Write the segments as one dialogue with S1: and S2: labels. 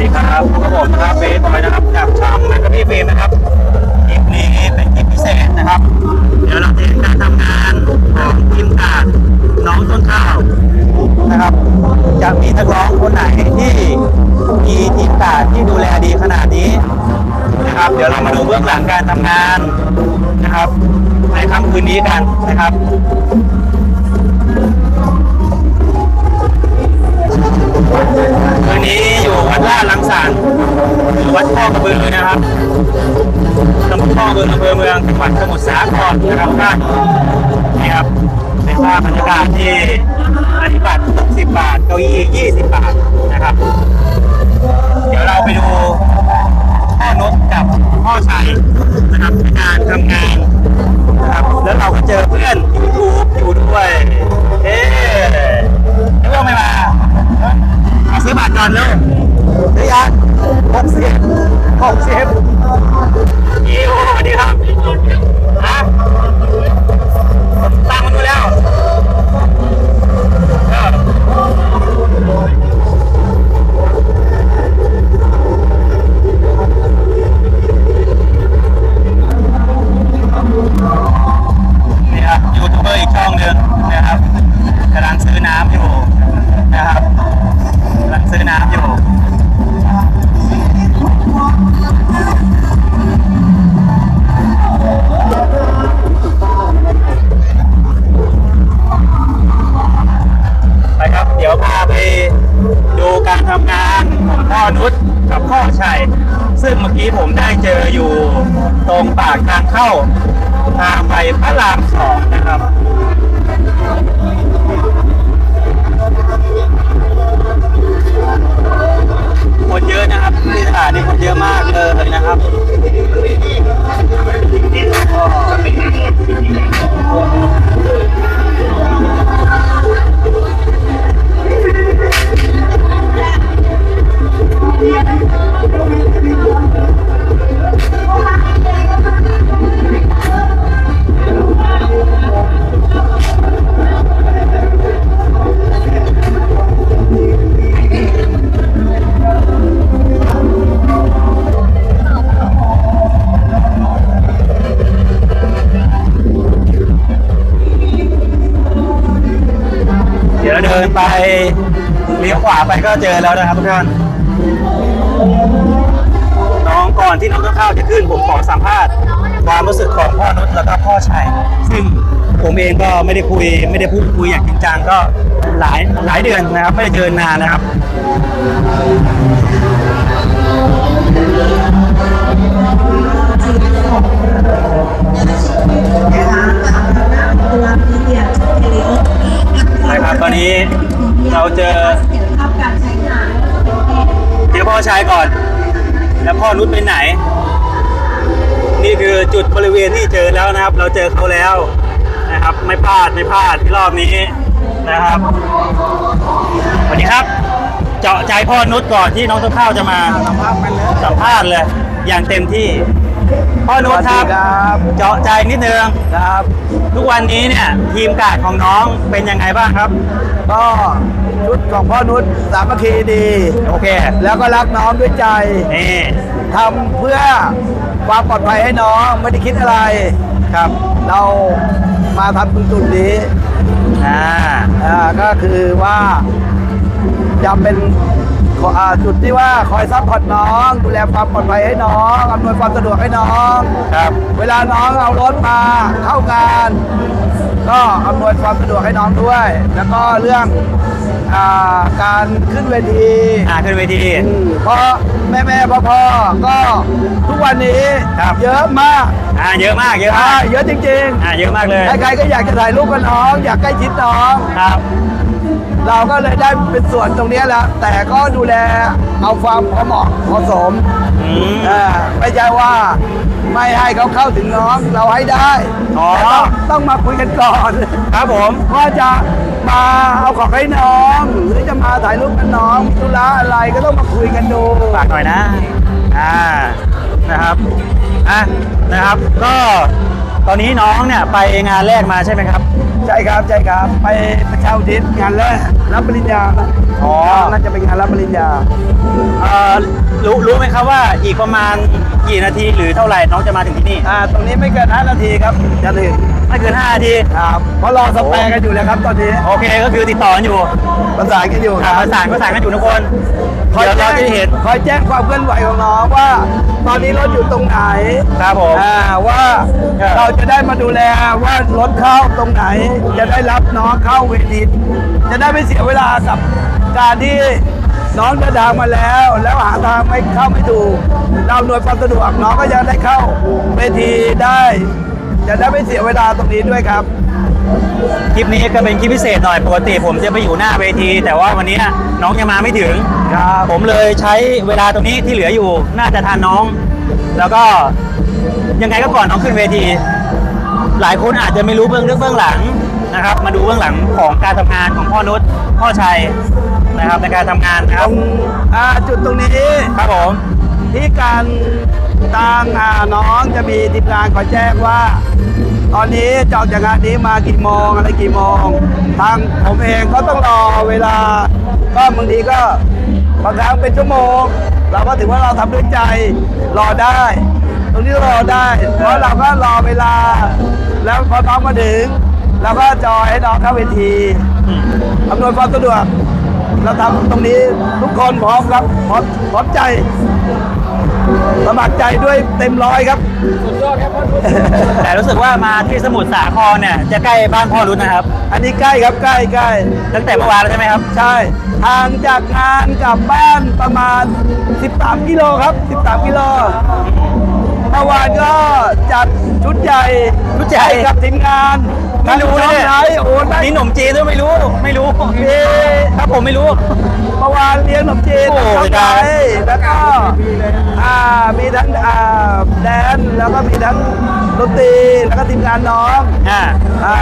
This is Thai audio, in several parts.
S1: ดีครับพบกับผมนะครับเฟสบอยนะครับจากช่องแมกกาพี่เฟมนะครับคลิปนี้เป็นคลิปพิเศษนะครับ เดี๋ยวเราจะเห็นการทำงานของทีมการน้องต้นข้าวนะครับ จะมีนักร้องคนไหนที่มีทีมการที่ดูแลดีขนาดนี้นะครับ เดี๋ยวเรามาดูเบื้องหลังการทำงานนะครับ ในค่ำคืนนี้กันนะครับ พ่อกระบืออำเภอเมืองจังหวัดสมุทรสาครนะครับท่านนี่ครับเป็นภาพบรรยากาศที่อธิบัติ10 บาท เก้าอี้ 20 บาทนะครับ เดี๋ยวเราไปดูพ่อนกกับพ่อชัยนะครับการทำงานนะครับ แล้วเราก็เจอเพื่อนยูทูบอยู่ด้วย เอ๊ ไปเลี้ยวขวาไปก็เจอแล้วนะครับทุกท่านน้องก่อนที่น้องข้าวจะขึ้นผมขอสัมภาษณ์ ความรู้สึกของพ่อนุชแล้วก็พ่อชัยซึ่งผมเองก็ไม่ได้คุย ไม่ได้พูดคุยอย่างจริงจังก็หลายหลายเดือนนะครับ ไม่ได้เจอนานนะครับนะค ครับตอนนี้เราเจอเดี๋ยวพ่อชายก่อน แล้วพ่อนุชไปไหน นี่คือจุดบริเวณที่เจอแล้วนะครับ เราเจอเขาแล้วนะครับ ไม่พลาดไม่พลาดที่รอบนี้นะครับสวัสดีครับ เจาะใจพ่อนุชก่อนที่น้องต้นข้าวจะมาสัมภาษณ์เลยสัมภาษณ์เลยอย่างเต็มที่ พ่อนุชครับ เจาะใจนิดนึง
S2: ครับ
S1: ทุกวันนี้เนี่ยทีมการดของน้องเป็นยังไงบ้างครับ
S2: ก็ชุดของพ่อนุชสามัคคีดี
S1: โอเค
S2: แล้วก็รักน้องด้วยใจ
S1: นี่
S2: ทำเพื่อความปลอดภัยให้น้องไม่ได้คิดอะไร
S1: ครับ
S2: เรามาทำตรงจุดนี้
S1: อ่า
S2: อ่าก็คือว่าจะเป็นข ออ่าจุดที่ว่าคอยซัพพอร์ตน้อง ดูแลความปลอดภัยให้น้องอำนวยความสะดวกให้น้อง
S1: ครับ
S2: เวลาน้องเอารถมาเข้างาน ก็อำนวยความสะดวกให้น้องด้วย แล้วก็เรื่องอาการขึ้นเวที
S1: อ่าขึ้นเวที
S2: อืมเพราะแม่แม่พ่อพ่อๆก็ทุกวันนี้
S1: ครับ
S2: เยอะมาก
S1: อ่าเยอะมากเยอะ
S2: อ่ามา
S1: ก
S2: เยอะจริง
S1: อ่าเยอะมากเลย
S2: ๆใครๆก็อยากจะถ่ายรูปกับน้อง อยากใกล้ชิดน้อง
S1: ครับ
S2: เราก็เลยได้เป็นส่วนตรงนี้แหละแต่ก็ดูแลเอาความพอเหมาะเหมาะสม
S1: อืม
S2: เออไม่ใช่ว่าไม่ให้เขาเข้าถึงน้องเราให้ได้
S1: อ๋อ
S2: แต่ต้องต้องมาคุยกันก่อน
S1: ครับผม
S2: ว่าจะมาเอาของให้น้องหรือจะมาถ่ายรูปกับน้องมีธุระอะไรก็ต้องมาคุยกันดู
S1: ฝากหน่อยนะ อ่า นะครับ อะ นะครับ ก็ตอนนี้น้องเนี่ยไปงานแรกมาใช่ไหมครับ
S2: ใช่ครับใช่ครับ ไปประชาอุทิศงานแรกรับปริญญา
S1: อ๋อ
S2: น่าจะเป็นงานรับปริญญา
S1: เอ่อรู้รู้ไหมครับว่าอีกประมาณกี่นาทีหรือเท่าไหร่น้องจะมาถึงที่นี่
S2: อ่า ตรงนี้ไม่เกิน5นาทีครับจะถึง
S1: ไม่เกิน5นาที
S2: ครับเพราะรอสแปรกันอยู่เลยครับตอนนี้
S1: โอเคก็คือติดต่อกันอยู่
S2: ประสานกันอยู่ค
S1: อ่า
S2: รับ
S1: ประสานประสานกันอยู่ทุกคน
S2: คอย
S1: เดี๋ยว
S2: แจ้
S1: เรา
S2: ง
S1: จะได้เห็น
S2: คอยแจ้งความเคลื่อนไหวของน้องว่า ตอนนี้รถอยู่ตรงไหน
S1: ครับผม
S2: อ่าว่า
S1: เออ
S2: เราจะได้มาดูแลว่ารถเข้าตรงไหน จะได้รับน้องเข้าเวทีจะได้ไม่เสียเวลากับ การที่น้องเดินทางมาแล้ว แล้วหาทางไม่เข้าไม่ถูกเราหน่วยความสะดวกน้องก็จะได้เข้าเวทีได้ จะได้ไม่เสียเวลาตรงนี้ด้วยครับ
S1: คลิปนี้ก็เป็นคลิปพิเศษหน่อยปกติผมจะไปอยู่หน้าเวที แต่ว่าวันนี้น้องยังมาไม่ถึง
S2: ครับ
S1: ผมเลยใช้เวลาตรงนี้ที่เหลืออยู่น่าจะทันน้อง แล้วก็ยังไงก็ก่อนน้องขึ้นเวที หลายคนอาจจะไม่รู้เบื้องลึกเบื้องหลังนะครับ มาดูเบื้องหลังของการทำงานของพ่อนุชพ่อชัย นะครับในการทำงานนะค
S2: ต
S1: รั
S2: ร
S1: บ
S2: งอ่าจุดตรงนี้
S1: ครับผม
S2: ที่การทางอ่าน้องจะมีทีมงานขอแจ้งว่า ตอนนี้จะออกจากงานนี้มากี่โมงอะไรกี่โมง ทางผมเองก็ต้องรอเวลา ก็บางทีก็บางครั้งเป็นชั่วโมง เราก็ถือว่าเราทำด้วยใจรอได้ ตรงนี้รอได้เพราะเราก็รอเวลา แล้วพอน้องมาถึงเราก็จอยให้น้องเข้าเวที
S1: อืม
S2: อำนวยความสะดวก เราทำตรงนี้ทุกคนพร้อมครับพร้อมพร้อมใจสมัครใจด้วยเต็มร้อยครับ
S1: แต่รู้สึกว่ามาที่สมุทรสาครเนี่ยจะใกล้บ้านพ่อรุ้นะครับ
S2: อันนี้ใกล้ครับใกล้ใกล้
S1: ตั้งแต่เมื่อวานแล้วใช่ไหมครับ
S2: ใช่ห่างจากงานกลับบ้านประมาณ 13 กิโลครับ 13 กิโลเมื่อวานก็จัดชุดใหญ่
S1: ชุดใหญ่
S2: กับทีมงาน
S1: ไม่รู้
S2: ทั้
S1: นะ
S2: ง
S1: เนี่ย
S2: ไทยโอนได้
S1: มีหนมจีนด้วยไม่รู้ ไม่รู้
S2: มี
S1: ครับผมไม่รู้
S2: เมื่อวานเลี้ยงขนมจีน
S1: โอ้
S2: ทั้ง
S1: ได้
S2: ไทยแล้วก็อ่ามีทั้งอ่าแดนแล้วก็มีทั้งดนตรีแล้วก็ทีมงานน้อง
S1: อ่า
S2: อ่า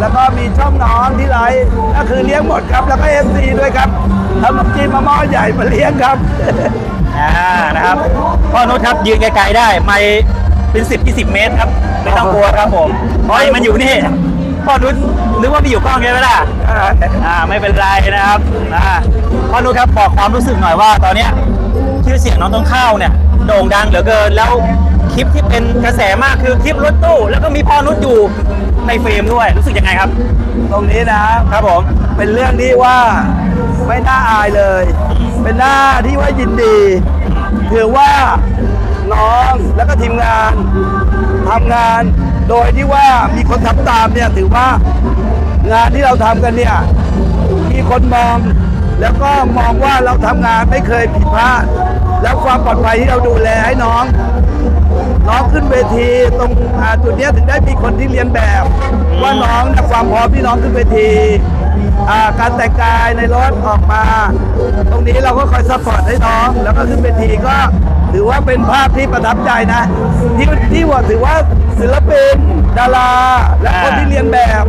S2: แล้วก็มีช่องน้องที่ไลฟ์ก็คือเลี้ยงหมดครับ แล้วก็เอฟซีด้วยครับทำขนมจีนมาหม้อใหญ่มาเลี้ยงครับ
S1: อ่านะครับพ่อนุชครับยืนไกลๆได้ไม่เป็น 10 20 เมตรครับ ไม่ต้องกลัวครับผมไม่มันอยู่นี่ พ่อนุชนึกว่ามีอยู่กล้องใช่ไหมล่ะอ่าไม่เป็นไรนะครับอ่าพ่อนุชครับบอกความรู้สึกหน่อยว่า ตอนเนี้ยชื่อเสียงน้องต้นข้าวเนี่ยโด่งดังเหลือเกินแล้วคลิปที่เป็นกระแสมากคือคลิปรถตู้ แล้วก็มีพ่อนุชอยู่ในเฟรมด้วยรู้สึกยังไงครับ
S2: ตรงนี้นะครับ
S1: ผม
S2: เป็นเรื่องที่ว่าไม่น่าอายเลย เป็นหน้าที่ว่ายินดีถือว่าน้องแล้วก็ทีมงานทำงาน โดยที่ว่ามีคนทำตามเนี่ยถือว่างานที่เราทำกันเนี่ยมีคนมอง แล้วก็มองว่าเราทำงานไม่เคยผิดพลาด แล้วความปลอดภัยที่เราดูแลให้น้อง น้องขึ้นเวทีตรงจุดนี้ถึงได้มีคนที่เรียนแบบ ว่าน้องนะความพร้อมที่น้องขึ้นเวทีการแต่งกายในรถออกมา ตรงนี้เราก็คอยซัพพอร์ตให้น้อง แล้วก็ขึ้นเวทีก็ ถือว่าเป็นภาพที่ประทับใจนะ ที่ที่ว่าถือว่าศิลปินดารา และคนที่เรียนแบบ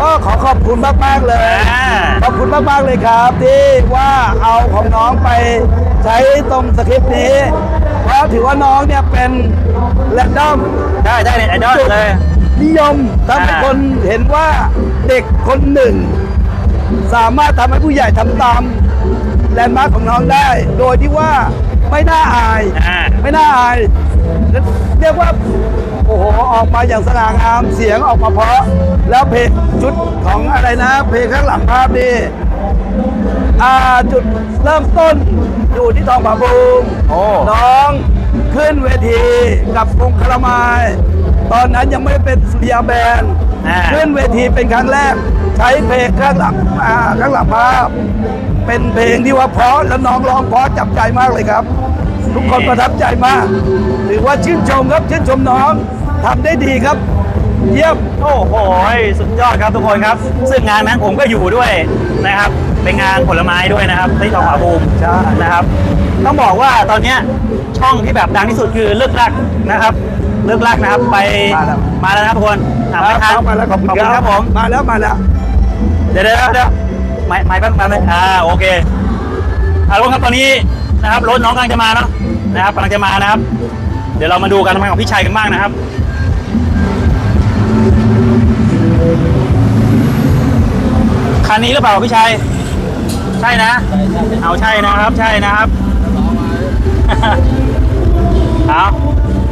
S2: ก็ขอขอบคุณมาก ๆ เลย
S1: อ่า
S2: ขอบคุณมาก ๆ เลยครับ ที่ว่าเอาของน้องไปใช้ตรงสคริปต์นี้ เพราะถือว่าน้องเนี่ยเป็นแรนดอม
S1: ได้ได้เลยไอดอลเลย
S2: นิยมทำให้
S1: อ่า
S2: คนเห็นว่าเด็กคนหนึ่ง สามารถทำให้ผู้ใหญ่ทำตามแลนด์มาร์คของน้องได้ โดยที่ว่า ไม่น่าอาย
S1: อ่า
S2: ไม่น่าอาย เรียกว่า โอ้โห ออกมาอย่างสง่างาม เสียงออกมาเพราะ แล้วเพลงชุดของอะไรนะ เพลงข้างหลังภาพนี่อ่าจุดเริ่มต้นอยู่ที่ทองผาภูมิ
S1: โอ้
S2: น้องขึ้นเวทีกับวงคารามาย ตอนนั้นยังไม่ได้เป็นสุริยาแบนด์
S1: อ่า
S2: ขึ้นเวทีเป็นครั้งแรก ใช้เพลงข้างหลังอ่าข้างหลังภาพ เป็นเพลงที่ว่าเพราะแล้วน้องร้องเพราะจับใจมากเลยครับ ทุกคนประทับใจมากถือว่าชื่นชมครับชื่นชมน้องทำได้ดีครับ เยี่ยม
S1: โอ้โห สุดยอดครับทุกคนครับ ซึ่งงานนั้นผมก็อยู่ด้วยนะครับ เป็นงานผลไม้ด้วยนะครับที่ทองผาภูมิ
S2: ใช่
S1: นะครับ ต้องบอกว่าตอนเนี้ยช่องที่แบบดังที่สุดคือเลิกลักนะครับ เลิกลักนะครับไป
S2: มาแล้ว
S1: มาแล้วนะครับทุกคนอะไม่ทัน
S2: มาแล้วขอบคุณ
S1: ครับผม
S2: มาแล้วมาแล้ว
S1: เดี๋ยวเดี๋ยวเดี๋ยวไม่ไม่แป๊บแป๊บนึงอ่าโอเคอ่าทุกคนครับตอนนี้นะครับรถน้องกำลังจะมาเนาะนะครับกำลังจะมานะครับ เดี๋ยวเรามาดูการทำงานของพี่ชัยกันบ้างนะครับคันนี้หรือเปล่าพี่ชัย ใช่นะ เอาใช่นะครับใช่นะครับเอา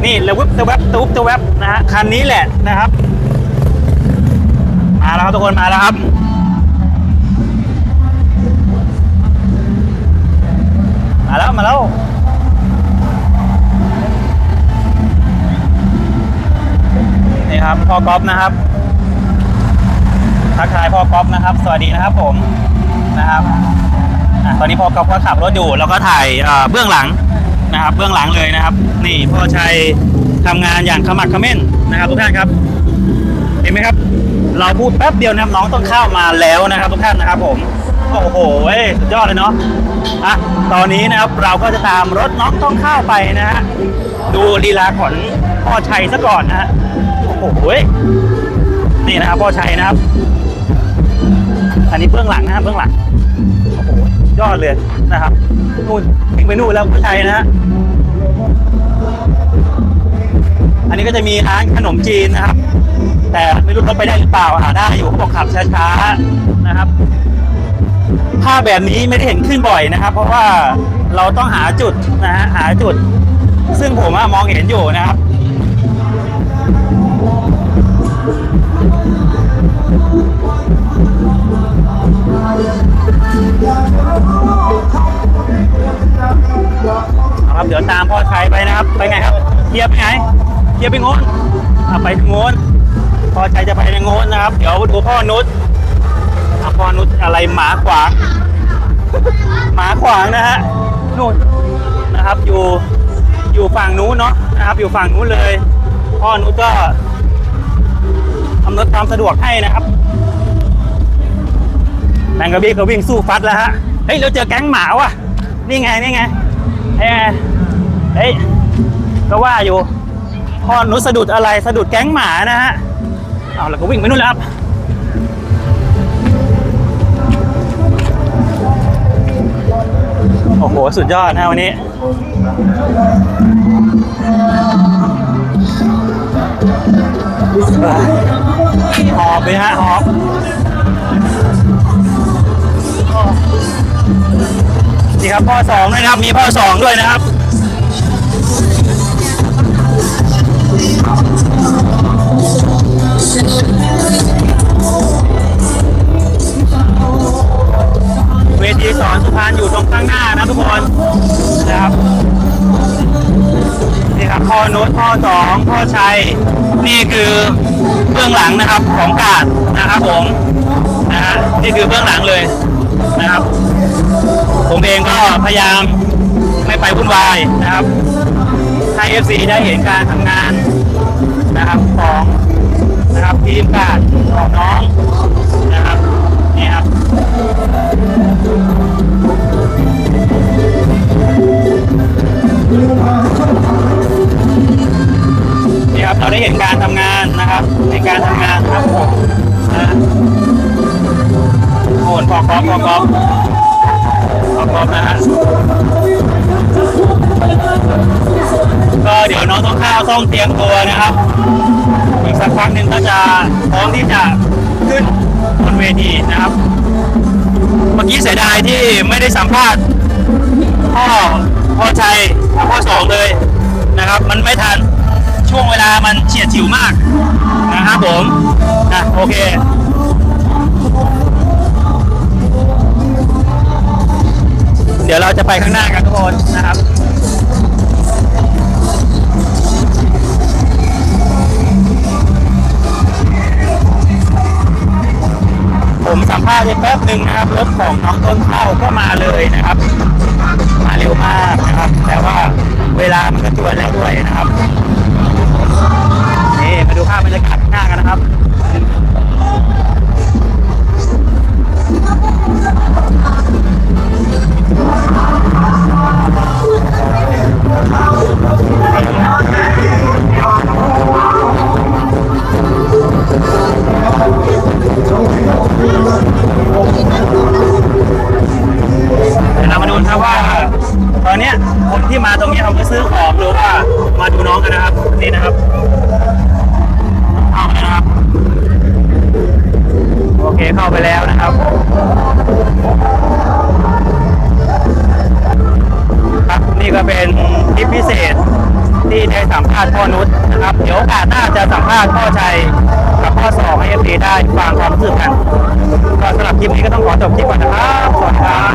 S1: นี่ระวิบตะแวบตะวุบตะแวบนะฮะคันนี้แหละนะครับมาแล้วครับทุกคนมาแล้วครับมาแล้วมาแล้วนี่ครับพ่อก๊อฟนะครับทักทายพ่อก๊อฟนะครับ สวัสดีนะครับผมนะครับ ตอนนี้พ่อก๊อฟก็ขับรถอยู่แล้วก็ถ่ายเบื้องหลังนะครับ เบื้องหลังเลยนะครับ นี่พ่อชัยทำงานอย่างขมักเขม้นนะครับ ทุกท่านครับ เห็นไหมครับ เราพูดแป๊บเดียวนะครับน้องต้องเข้ามาแล้วนะครับ ทุกท่านนะครับ ผมโอ้โหเว้ยสุดยอดเลยเนาะอะตอนนี้นะครับเราก็จะตามรถน้องต้องเข้าไปนะฮะดูลีลาของพ่อชัยซะก่อนนะฮะโอ้โหเว้ยนี่นะครับพ่อชัยนะครับ อันนี้เบื้องหลังนะครับเบื้องหลัง โอ้โหยอดเลยนะครับนู่นถึงไปนู่นแล้วพ่อชัยนะฮะอันนี้ก็จะมีร้านขนมจีนนะครับ แต่ไม่รู้รถไปได้หรือเปล่าหาได้อยู่เขาบอกขับช้าๆนะครับภาพแบบนี้ไม่ได้เห็นขึ้นบ่อยนะครับ เพราะว่าเราต้องหาจุดนะฮะหาจุด ซึ่งผมมองเห็นอยู่นะครับ พ่อชัยไปนะครับ ไปไงครับเกียร์ไปไงเกียร์ไปงนอะไปงนพ่อชัยจะไปในงนนะครับ เดี๋ยวดูพ่อนุชอะพ่อนุชอะไรหมาขวางหมาขวางนะฮะนู่นนะครับ อยู่อยู่ฝั่งนู้นเนาะนะครับ อยู่ฝั่งนู้นเลย พ่อนุชก็อำนวยความสะดวกให้นะครับแมงกะบี้ก็วิ่งสู้ฟัดแล้วฮะ เฮ้ย เราเจอแก๊งหมาว่ะ นี่ไง นี่ไงเอ้ย เฮ้ยก็ว่าอยู่พ่อหนุสะดุดอะไรสะดุดแก๊งหมานะฮะเอาแล้วก็วิ่งไปนู่นแล้วครับโอ้โห สุดยอดนะวันนี้หอบเลยฮะหอบนี่ครับพ่อสองด้วยนะครับ มีพ่อสองด้วยนะครับ เวทีสอนสุพรรณอยู่ตรงข้างหน้านะทุกคนนะครับนี่ครับพ่อนุชพ่อสองพ่อชัย นี่คือเบื้องหลังนะครับของกาดนะครับผมนะฮะนี่คือเบื้องหลังเลยนะครับ ผมเองก็พยายามไม่ไปวุ่นวายนะครับให้ FC ได้เห็นการทำงาน นะครับของนะครับทีมการของน้องนะครับนี่ครับนี่ครับเราได้เห็นการทำงานนะครับ ในการทำงานครับผมนะโอนพอกอฟพอกอฟ พอกอฟนะฮะก็เดี๋ยวน้องต้องข้าวต้องเตรียมตัวนะครับอีกสักพักหนึ่งก็จะพร้อมที่จะขึ้นบนเวทีนะครับ เมื่อกี้เสียดายที่ไม่ได้สัมภาษณ์พ่อพ่อชัยพ่อสองเลยนะครับ มันไม่ทันช่วงเวลามันเฉียดฉิวมากนะครับผมนะโอเค เดี๋ยวเราจะไปข้างหน้ากันทุกคนนะครับผมสัมภาษณ์ไปแป๊บหนึ่งนะครับรถของน้องต้นข้าวก็มาเลยนะครับ มาเร็วมากนะครับ แต่ว่าเวลามันก็จวนแล้วด้วยนะครับนี่มาดูภาพบรรยากาศข้างหน้ากันนะครับ เดี๋ยวเรามาดูนะครับว่า ตอนเนี้ยคนที่มาตรงนี้เขาจะซื้อของหรือว่ามาดูน้องกันนะครับนี่นะครับเอานะครับ โอเคเข้าไปแล้วนะครับ นี่ก็เป็นคลิปพิเศษที่ได้สัมภาษณ์พ่อนุชนะครับ เดี๋ยวโอกาสหน้าจะสัมภาษณ์พ่อชัยกับพ่อสองให้เอฟซีได้ฟังความรู้สึกกันก็สำหรับคลิปนี้ก็ต้องขอจบคลิปก่อนนะครับสวัสดีครับ